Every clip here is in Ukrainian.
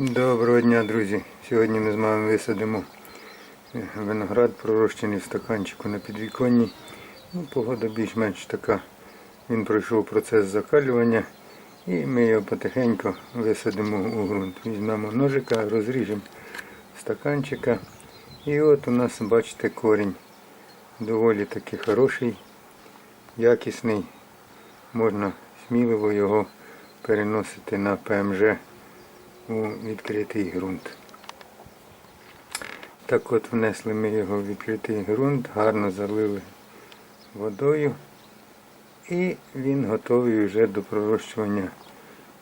Доброго дня, друзі! Сьогодні ми з вами висадимо виноград, пророщений в стаканчику на підвіконні. Ну, погода більш-менш така. Він пройшов процес закалювання і ми його потихеньку висадимо у ґрунт. Візьмемо ножика, розріжемо стаканчика. І от у нас, бачите, корінь доволі таки хороший, якісний. Можна сміливо його переносити на ПМЖ у відкритий ґрунт. Так от внесли ми його в відкритий ґрунт, гарно залили водою і він готовий вже до пророщування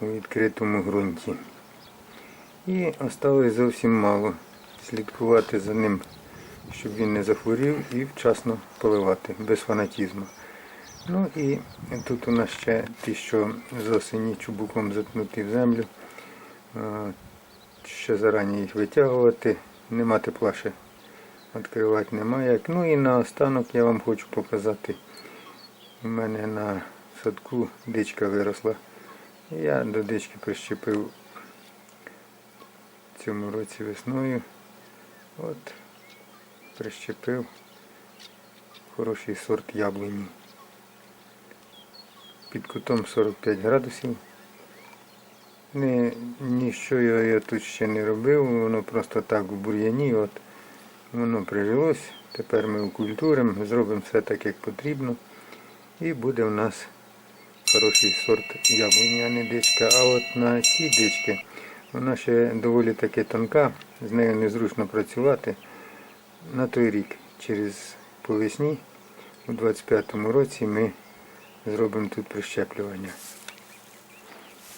у відкритому ґрунті. І осталось зовсім мало слідкувати за ним, щоб він не захворів і вчасно поливати, без фанатізму. Ну і тут у нас ще ті, що з осені чубуком заткнуті в землю. Ще зарані їх витягувати, нема тепла ще відкривати немає. Ну і наостанок я вам хочу показати. У мене на садку дичка виросла. Я до дички прищепив цьому році весною. От прищепив хороший сорт яблуні. Під кутом 45 градусів. Не, ніщо я, я тут ще не робив, воно просто так в бур'яні, от воно прижилось. Тепер ми окультуримо, зробимо все так, як потрібно. І буде в нас хороший сорт яблуні, а не дичка. А от на цій дички вона ще доволі таки тонка, з нею незручно працювати. На той рік, через по весні, у 25-му році ми зробимо тут прищеплювання.